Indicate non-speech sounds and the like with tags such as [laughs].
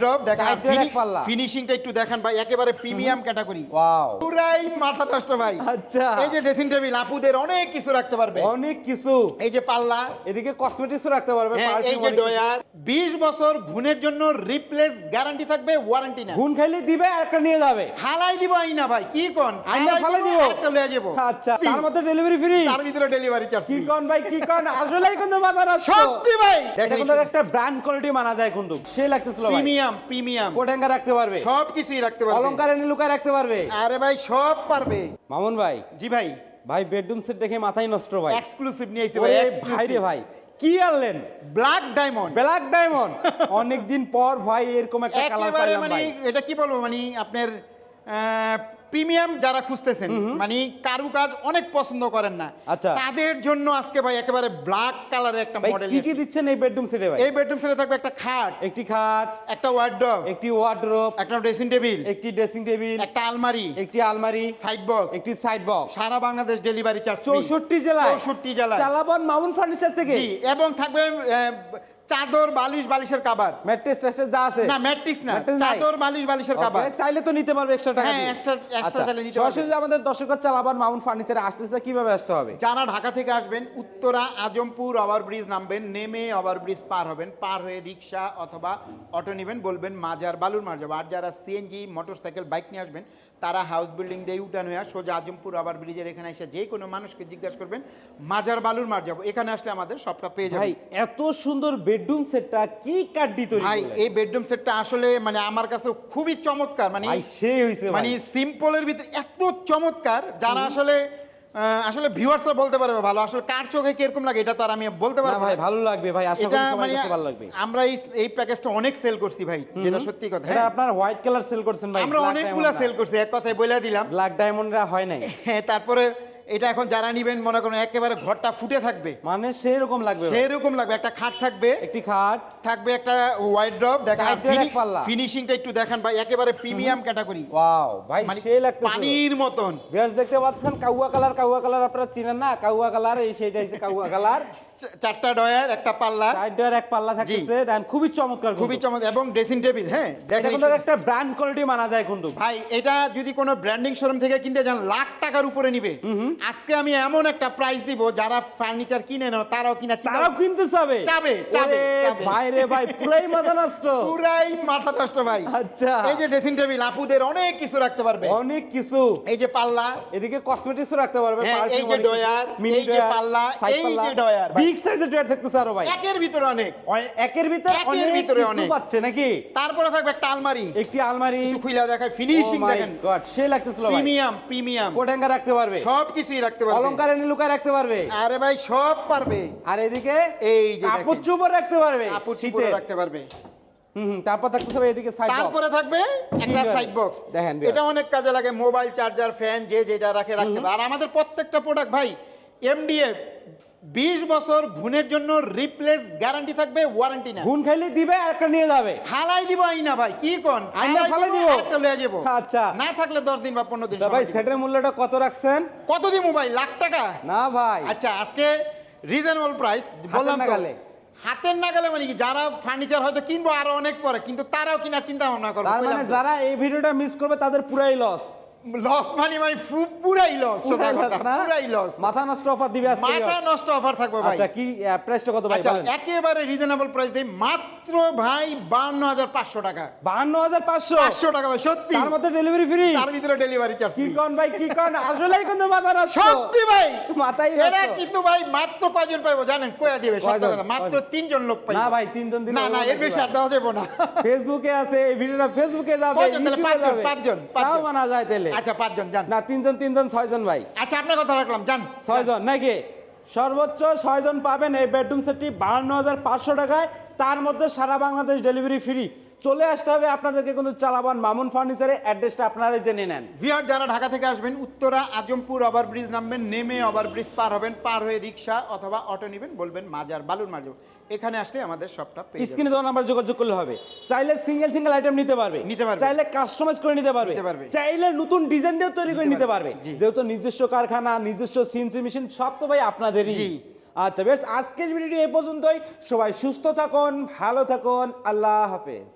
Drop দেখেন। ফিনিশিংটা একটু দেখেন ভাই একেবারে প্রিমিয়াম ক্যাটাগরি ওয়াও পুরাই মাথা নষ্ট ভাই। আচ্ছা। এই যে ড্রেসিং টেবিল আপুদের অনেক কিছু রাখতে পারবে। অনেক কিছু। এই যে পাল্লা। এদিকে কসমেটিক্সও রাখতে পারবে হ্যাঁ, এই যে ডয়ার বিশ বছর ঘুণের জন্য রিপ্লেস গ্যারান্টি থাকবে ওয়ারেন্টি না খাইলে দিবে আর একটা নিয়ে যাবে। ফালাই দিব আইনা ভাই কি কোন? আইনা ফালাই দিব? একটা লয়ে যাব। আচ্ছা তার মধ্যে ডেলিভারি ফ্রি তার ভিতরে ডেলিভারি চার্জ কি কোন ভাই কি কোন? আসলেই কিন্তু মাথা নষ্ট সত্যি ভাই। কিন্তু একটা ব্র্যান্ড কোয়ালিটি মানা যায় কিন্তু। সে লাগতেছিল ভাই। Premium premium. কোটেঙ্গা রাখতে পারবে। সব কিছুই রাখতে পারবে। অলংকার এনে লুকায় রাখতে পারবে। আরে ভাই সব পারবে। মামুন ভাই। জি ভাই। ভাই বেডরুম সেট দেখে মাথায় নষ্ট ভাই। এক্সক্লুসিভ নিয়ে আইছে ভাই ভাই রে ভাই কি আনলেন? ব্ল্যাক ডায়মন্ড ব্ল্যাক ডায়মন্ড অনেকদিন পর ভাই এরকম একটা কালার পাইলাম মানে ভাই। এটা কি বলব মানে আপনার প্রিমিয়াম যারা খুঁজতেছেন মানে কারুকাজ অনেক পছন্দ করেন না। আচ্ছা। তাদের জন্য আজকে ভাই একেবারে ব্ল্যাক কালারের একটা মডেল কি কি দিচ্ছেন এই বেডরুম সেটে ভাই? এই বেডরুম সেটে থাকবে একটা খাট একটি খাট একটা ওয়ার্ড্রপ একটি ওয়ার্ড্রোব একটা ড্রেসিং টেবিল একটি ড্রেসিং টেবিল একটা আলমারি একটি আলমারি সাইড বক্স একটি সাইড বক্স সারা বাংলাদেশ ডেলিভারি চার্জ চৌষট্টি জেলায়? চৌষট্টি জেলায়। চালাবন মামুন ফার্নিচার থেকে? জি এবং থাকবে চাদর বালিশ বালিশের কাবার ম্যাট্রেস ট্যাট্রেস যা আছে। না ম্যাট্রিক্স না। চাদর বালিশ বালিশের কাবার চাইলে তো নিতে পারবে এক্সট্রা টাকা হ্যাঁ, extra আচ্ছা, চাইলে নিতে পারবে। সরাসরি আমাদের দর্শকরা চালাবান মামুন ফার্নিচারে আসতেছে কীভাবে আসতে হবে? যারা ঢাকা থেকে আসবেন উত্তরা আজমপুর ওভারব্রিজ নামবেন নেমে ওভারব্রিজ পার হবেন পার হয়ে রিক্সা অথবা অটো নেবেন বলবেন মাজার বালুর মার যাব। আর যারা সিএনজি মোটরসাইকেল বাইক নিয়ে আসবেন তারা হাউস বিল্ডিং দিয়ে উঠান হয়ে সোজা আজমপুর ওভার ব্রিজের এখানে এসে যে কোনো মানুষকে জিজ্ঞাসা করবেন মাজার বালুর মার যাব। এখানে আসলে আমাদের সবটা পেয়ে ভাই যাবেন এত সুন্দর বেডরুম সেটটা কি কাঠ দিয়ে তৈরি ভাই এই বেডরুম সেটটা আসলে মানে আমার কাছে খুবই চমৎকার। মানে সেই হইছে মানে সিম্পলের ভিতরে এত চমৎকার যারা আসলে আসলে ভিউয়ার্সরা বলতে পারবে ভালো। আসলে কার চোখে কীরকম লাগে এটা তো আর আমি বলতে না পারব ভাই ভালো লাগবে ভাই। আশা করি সবার মানে কাছে ভালো লাগবে। আমরা এই এই প্যাকেজটা অনেক সেল করছি ভাই যেটা সত্যি কথা। এটা হ্যাঁ। আপনার হোয়াইট কালার সেল করছেন ভাই আমরা অনেকগুলা সেল করছি এক কথায় বলে দিলাম। ব্ল্যাক ডায়মন্ডরা হয় নাই। হ্যাঁ তারপরে এটা এখন যারা নিবেন মনে করেন একেবারে ঘরটা ফুটে থাকবে। মানে সেরকম লাগবে। সেরকম লাগবে। একটা খাট থাকবে। একটি খাট। থাকবে একটা ওয়াইড ড্রপ দেখেন চার ফিনিশিংটা একটু দেখেন ভাই একেবারে প্রিমিয়াম ক্যাটাগরি ওয়াও ভাই মানে সেই লাগতেছে। পানির মতন। বেশ দেখতে পাচ্ছেন কাউয়া কালার কাউয়া কালার আপনারা চিনেন না? কাউয়া কালার এই সেইটা হচ্ছে কাউয়া কালার। [laughs] চারটা ডয়ার একটা পাল্লা। সাইডের এক পাল্লা থাকতেছে। দেন খুবই চমৎকার খুবই চমৎকার। এবং ড্রেসিং টেবিল হ্যাঁ দেখেন কিন্তু একটা ব্র্যান্ড কোয়ালিটি মানা যায় কিন্তু। ভাই এটা যদি কোনো ব্র্যান্ডিং শোরুম থেকে কিনতে যান লাখ টাকার উপরে নিবে। আজকে আমি এমন একটা প্রাইস দিব যারা ফার্নিচার কিনে না তারাও কিনা তারাও কিনতে চাবে? চাবে, চাবে, ভাই রে ভাই পুরাই মাথা নষ্ট। [laughs] পুরাই মাথা নষ্ট ভাই। আচ্ছা। এই যে ড্রেসিং টেবিল আপুদের অনেক কিছু রাখতে পারবে। অনেক কিছু। এই যে পাল্লা। এদিকে কসমেটিক্সও রাখতে পারবে হ্যাঁ, এই যে ডয়ার, মিনি এই যে ডয়ার, পাল্লা, এই যে ডয়ার, বিগ সাইজের ডয়ার থাকতেছে আরও ভাই। একের ভিতরে অনেক। একের ভিতরে অনেক ভিতরে অনেক। পাচ্ছে নাকি? তারপরে থাকবে একটা আলমারি। একটি আলমারি। খুইলা দেখায় ফিনিশিং দেখেন। God, সে লাগতেছিল ভাই। প্রিমিয়াম প্রিমিয়াম কোটেঙ্গা রাখতে পারবে। সব কিছুই রাখতে পারবে। অলংকার লুকায় রাখতে পারবে। আরে ভাই সব পারবে। আর এদিকে এই যে কাপড় দেখেন। চোপড় রাখতে পারবে কাপড় শীতে রাখতে পারবে। হুম তারপর থাকতেছে এদিকে সাইড তারপরে থাকবে একটা সাইড বক্স দেখেন এটা অনেক কাজে লাগে মোবাইল চার্জার ফ্যান যে যেটা রাখে রাখতে পারবে আর আমাদের প্রত্যেকটা প্রোডাক্ট ভাই এমডিএফ বিশ বছর ঘুণের জন্য রিপ্লেস গ্যারান্টি থাকবে ওয়ারেন্টি না গুণ খাইলে দিবে আর একটা নিয়ে যাবে। ফালাই দিব আইনা ভাই কি কোন? আইনা ফালাই দিব? একটা লয়ে যাব আচ্ছা। না থাকলে দশ দিন বা পনেরো দিন তা ভাই সেটের মূল্যটা কত রাখছেন? কত দিব মোবাইল লাখ টাকা? না ভাই। আচ্ছা আজকে রিজনেবল প্রাইস বললাম তো। হাতের নাগালে মানে কি যারা ফার্নিচার হয়তো কিনবো আরও অনেক পরে কিন্তু তারাও কিনার চিন্তা ভাবনা করবে তার মানে যারা এই ভিডিওটা মিস করবে তাদের পুরাই লস লস মানে ফু- পুরাই লস পুরাই লস মাথা নষ্ট অফার দিবে আজকে মাথা নষ্ট অফার থাকবে ভাই। আচ্ছা কি প্রাইসটা কত ভাই আচ্ছা একেবারে রিজনেবল প্রাইস দেই। মাত্র ভাই বান্ন হাজার পাঁচশো টাকা। বাহান্ন হাজার পাঁচশো? পাঁচশো টাকা ভাই সত্যি। তার মধ্যে ডেলিভারি ফ্রি তার ভিতরে ডেলিভারি চার্জ কি কন ভাই কি কন? আসলেই কিন্তু মাথা নষ্ট। সত্যি ভাই। মাথাই নষ্ট। কিন্তু ভাই মাত্র কয়জন পাইবো জানেন? কয়া দিবে সত্য কথা। মাত্র তিনজন লোক পাইবো। না ভাই তিনজন দিলে না না এর বেশি আর দেওয়া যাবে না। ফেসবুকে আছে এই ভিডিওটা ফেসবুকে যাবে? তাহলে? পাঁচজন, পাঁচজন, তাও পাঁচজন। মানা যায় তাহলে। আচ্ছা পাঁচজন যান। না তিনজন তিনজন ছয়জন ভাই। আচ্ছা আপনার কথা রাখলাম যান। ছয়জন নাকি? সর্বোচ্চ ছয়জন পাবেন এই বেডরুম সেটটি বাহান্ন হাজার পাঁচশো টাকায়। তার মধ্যে সারা বাংলাদেশ ডেলিভারি ফ্রি। চলে আসতে হবে আপনাদেরকে কিন্তু চালাবান মামুন ফার্নিচারের অ্যাড্রেসটা আপনারা জেনে নেন। ভিআর যারা ঢাকা থেকে আসবেন উত্তরা আজমপুর ওভার ব্রিজ নামবেন নেমে ওভার ব্রিজ পার হবেন পার হয়ে রিক্সা অথবা অটো নেবেন বলবেন মাজার বালুর মার্জ এখানে আসলে আমাদের সবটা। স্ক্রিনে দেওয়া নাম্বার যোগাযোগ করলে হবে। চাইলে সিঙ্গেল সিঙ্গেল আইটেম নিতে পারবে। নিতে পারবে। চাইলে কাস্টমাইজ করে নিতে পারবে। নিতে পারবে। চাইলে নতুন ডিজাইন দিয়ে তৈরি করে নিতে পারবে। যেহেতু নিজস্ব কারখানা নিজস্ব সিএনসি মেশিন সব তো ভাই আপনাদেরই। জি। আচ্ছা বেশ আজকের ভিডিওটি এই পর্যন্তই। সবাই সুস্থ থাকুন ভালো থাকুন আল্লাহ হাফেজ।